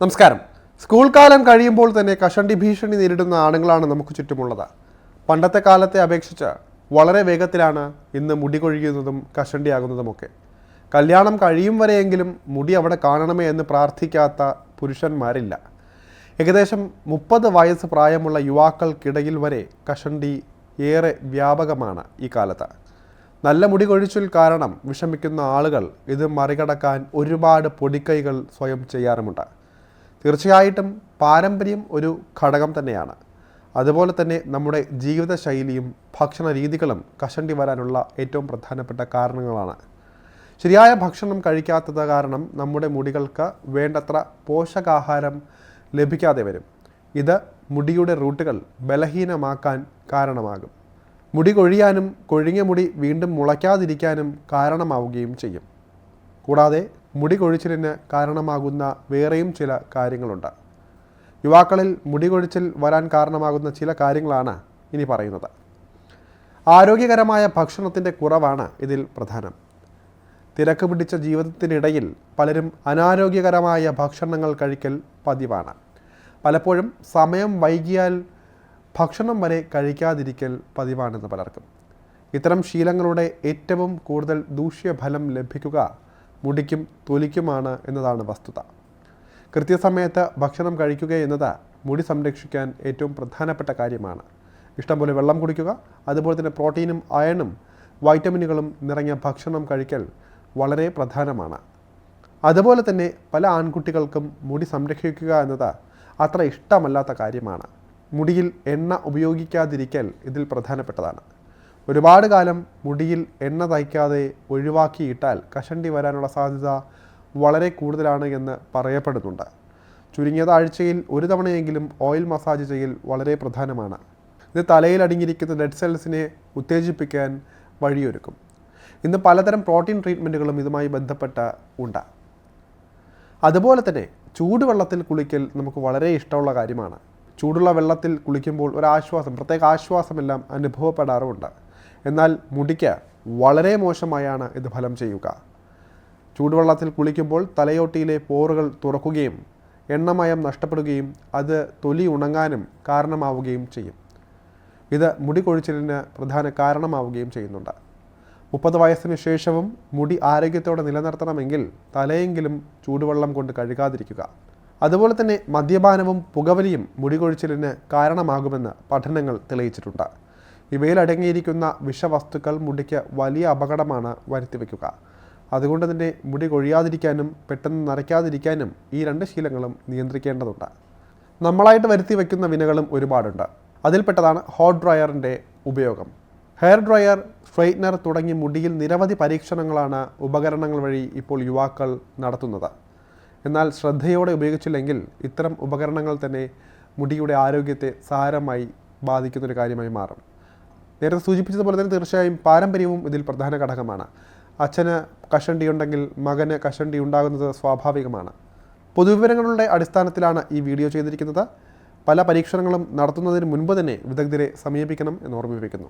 നമസ്കാരം. സ്കൂൾ കാലം കഴിയുമ്പോൾ തന്നെ കഷണ്ടി ഭീഷണി നേരിടുന്ന ആണുങ്ങളാണ് നമുക്ക് ചുറ്റുമുള്ളത്. പണ്ടത്തെ കാലത്തെ അപേക്ഷിച്ച് വളരെ വേഗത്തിലാണ് ഇന്ന് മുടി കൊഴിയുന്നതും കഷണ്ടിയാകുന്നതുമൊക്കെ. കല്യാണം കഴിയും വരെയെങ്കിലും മുടി അവിടെ കാണണമേ എന്ന് പ്രാർത്ഥിക്കാത്ത പുരുഷന്മാരില്ല. ഏകദേശം മുപ്പത് വയസ്സ് പ്രായമുള്ള യുവാക്കൾക്കിടയിൽ വരെ കഷണ്ടി ഏറെ വ്യാപകമാണ് ഈ കാലത്ത്. നല്ല മുടി കൊഴിച്ചിൽ കാരണം വിഷമിക്കുന്ന ആളുകൾ ഇത് മറികടക്കാൻ ഒരുപാട് പൊടിക്കൈകൾ സ്വയം ചെയ്യാറുമുണ്ട്. തീർച്ചയായിട്ടും പാരമ്പര്യം ഒരു ഘടകം തന്നെയാണ്. അതുപോലെ തന്നെ നമ്മുടെ ജീവിതശൈലിയും ഭക്ഷണ രീതികളും കഷണ്ടി വരാനുള്ള ഏറ്റവും പ്രധാനപ്പെട്ട കാരണങ്ങളാണ്. ശരിയായ ഭക്ഷണം കഴിക്കാത്തത് കാരണം നമ്മുടെ മുടികൾക്ക് വേണ്ടത്ര പോഷകാഹാരം ലഭിക്കാതെ വരും. ഇത് മുടിയുടെ റൂട്ടുകൾ ബലഹീനമാക്കാൻ കാരണമാകും. മുടി കൊഴിയാനും കൊഴിഞ്ഞ മുടി വീണ്ടും മുളയ്ക്കാതിരിക്കാനും കാരണമാവുകയും ചെയ്യും. കൂടാതെ മുടി കൊഴിച്ചിലിന് കാരണമാകുന്ന വേറെയും ചില കാര്യങ്ങളുണ്ട്. യുവാക്കളിൽ മുടി കൊഴിച്ചിൽ വരാൻ കാരണമാകുന്ന ചില കാര്യങ്ങളാണ് ഇനി പറയുന്നത്. ആരോഗ്യകരമായ ഭക്ഷണത്തിന്റെ കുറവാണ് ഇതിൽ പ്രധാനം. തിരക്ക് പിടിച്ച ജീവിതത്തിനിടയിൽ പലരും അനാരോഗ്യകരമായ ഭക്ഷണങ്ങൾ കഴിക്കൽ പതിവാണ്. പലപ്പോഴും സമയം വൈകിയാൽ ഭക്ഷണം വരെ കഴിക്കാതിരിക്കൽ പതിവാണെന്ന് പലർക്കും. ഇത്തരം ശീലങ്ങളുടെ ഏറ്റവും കൂടുതൽ ദൂഷ്യഫലം ലഭിക്കുക മുടിക്കും തൊലിക്കുമാണ് എന്നതാണ് വസ്തുത. കൃത്യസമയത്ത് ഭക്ഷണം കഴിക്കുക എന്നത് മുടി സംരക്ഷിക്കാൻ ഏറ്റവും പ്രധാനപ്പെട്ട കാര്യമാണ്. ഇഷ്ടംപോലെ വെള്ളം കുടിക്കുക അതുപോലെ തന്നെ പ്രോട്ടീനും അയണും വൈറ്റമിനുകളും നിറഞ്ഞ ഭക്ഷണം കഴിക്കൽ വളരെ പ്രധാനമാണ്. അതുപോലെ തന്നെ പല ആൺകുട്ടികൾക്കും മുടി സംരക്ഷിക്കുക എന്നത് അത്ര ഇഷ്ടമല്ലാത്ത കാര്യമാണ്. മുടിയിൽ എണ്ണ ഉപയോഗിക്കാതിരിക്കൽ ഇതിൽ പ്രധാനപ്പെട്ടതാണ്. ഒരുപാട് കാലം മുടിയിൽ എണ്ണ തയ്ക്കാതെ ഒഴിവാക്കിയിട്ടാൽ കഷണ്ടി വരാനുള്ള സാധ്യത വളരെ കൂടുതലാണ് എന്ന് പറയപ്പെടുന്നുണ്ട്. ചുരുങ്ങിയത് ആഴ്ചയിൽ ഒരു തവണയെങ്കിലും ഓയിൽ മസാജ് ചെയ്യൽ വളരെ പ്രധാനമാണ്. ഇത് തലയിൽ അടങ്ങിയിരിക്കുന്ന ഡെഡ് സെൽസിനെ ഉത്തേജിപ്പിക്കാൻ വഴിയൊരുക്കും. ഇന്ന് പലതരം പ്രോട്ടീൻ ട്രീറ്റ്മെന്റുകളും ഇതുമായി ബന്ധപ്പെട്ട ഉണ്ട്. അതുപോലെ തന്നെ ചൂടുവെള്ളത്തിൽ കുളിക്കൽ നമുക്ക് വളരെ ഇഷ്ടമുള്ള കാര്യമാണ്. ചൂടുള്ള വെള്ളത്തിൽ കുളിക്കുമ്പോൾ ഒരു ആശ്വാസം പ്രത്യേക ആശ്വാസമെല്ലാം അനുഭവപ്പെടാറുമുണ്ട്. എന്നാൽ മുടിക്ക് വളരെ മോശമായാണ് ഇത് ഫലം ചെയ്യുക. ചൂടുവെള്ളത്തിൽ കുളിക്കുമ്പോൾ തലയോട്ടിയിലെ പോറുകൾ തുറക്കുകയും എണ്ണമയം നഷ്ടപ്പെടുകയും അത് തൊലി ഉണങ്ങാനും കാരണമാവുകയും ചെയ്യും. ഇത് മുടി കൊഴിച്ചിലിന് പ്രധാന കാരണമാവുകയും ചെയ്യുന്നുണ്ട്. മുപ്പത് വയസ്സിന് ശേഷവും മുടി ആരോഗ്യത്തോടെ നിലനിർത്തണമെങ്കിൽ തലയെങ്കിലും ചൂടുവെള്ളം കൊണ്ട് കഴുകാതിരിക്കുക. അതുപോലെ തന്നെ മദ്യപാനവും പുകവലിയും മുടി കൊഴിച്ചിലിന് കാരണമാകുമെന്ന് പഠനങ്ങൾ തെളിയിച്ചിട്ടുണ്ട്. ഇവയിൽ അടങ്ങിയിരിക്കുന്ന വിഷവസ്തുക്കൾ മുടിക്ക് വലിയ അപകടമാണ് വരുത്തിവെക്കുക. അതുകൊണ്ട് തന്നെ മുടി കൊഴിയാതിരിക്കാനും പെട്ടെന്ന് നരയ്ക്കാതിരിക്കാനും ഈ രണ്ട് ശീലങ്ങളും നിയന്ത്രിക്കേണ്ടതുണ്ട്. നമ്മളായിട്ട് വരുത്തി വയ്ക്കുന്ന വിനകളും ഒരുപാടുണ്ട്. അതിൽപ്പെട്ടതാണ് ഹോട്ട് ഡ്രയറിന്റെ ഉപയോഗം. ഹെയർ ഡ്രയർ സ്ട്രെയിറ്റ്നർ തുടങ്ങി മുടിയിൽ നിരവധി പരീക്ഷണങ്ങളാണ് ഉപകരണങ്ങൾ വഴി ഇപ്പോൾ യുവാക്കൾ നടത്തുന്നത്. എന്നാൽ ശ്രദ്ധയോടെ ഉപയോഗിച്ചില്ലെങ്കിൽ ഇത്തരം ഉപകരണങ്ങൾ തന്നെ മുടിയുടെ ആരോഗ്യത്തെ സാരമായി ബാധിക്കുന്നൊരു കാര്യമായി മാറും. നേരത്തെ സൂചിപ്പിച്ചതുപോലെ തന്നെ തീർച്ചയായും പാരമ്പര്യവും ഇതിൽ പ്രധാന ഘടകമാണ്. അച്ഛന് കഷണ്ടി ഉണ്ടെങ്കിൽ മകന് കഷണ്ടി ഉണ്ടാകുന്നത് സ്വാഭാവികമാണ്. പൊതുവിവരങ്ങളുടെ അടിസ്ഥാനത്തിലാണ് ഈ വീഡിയോ ചെയ്തിരിക്കുന്നത്. പല പരീക്ഷണങ്ങളും നടത്തുന്നതിന് മുൻപ് തന്നെ വിദഗ്ധരെ സമീപിക്കണം എന്ന് ഓർമ്മിപ്പിക്കുന്നു.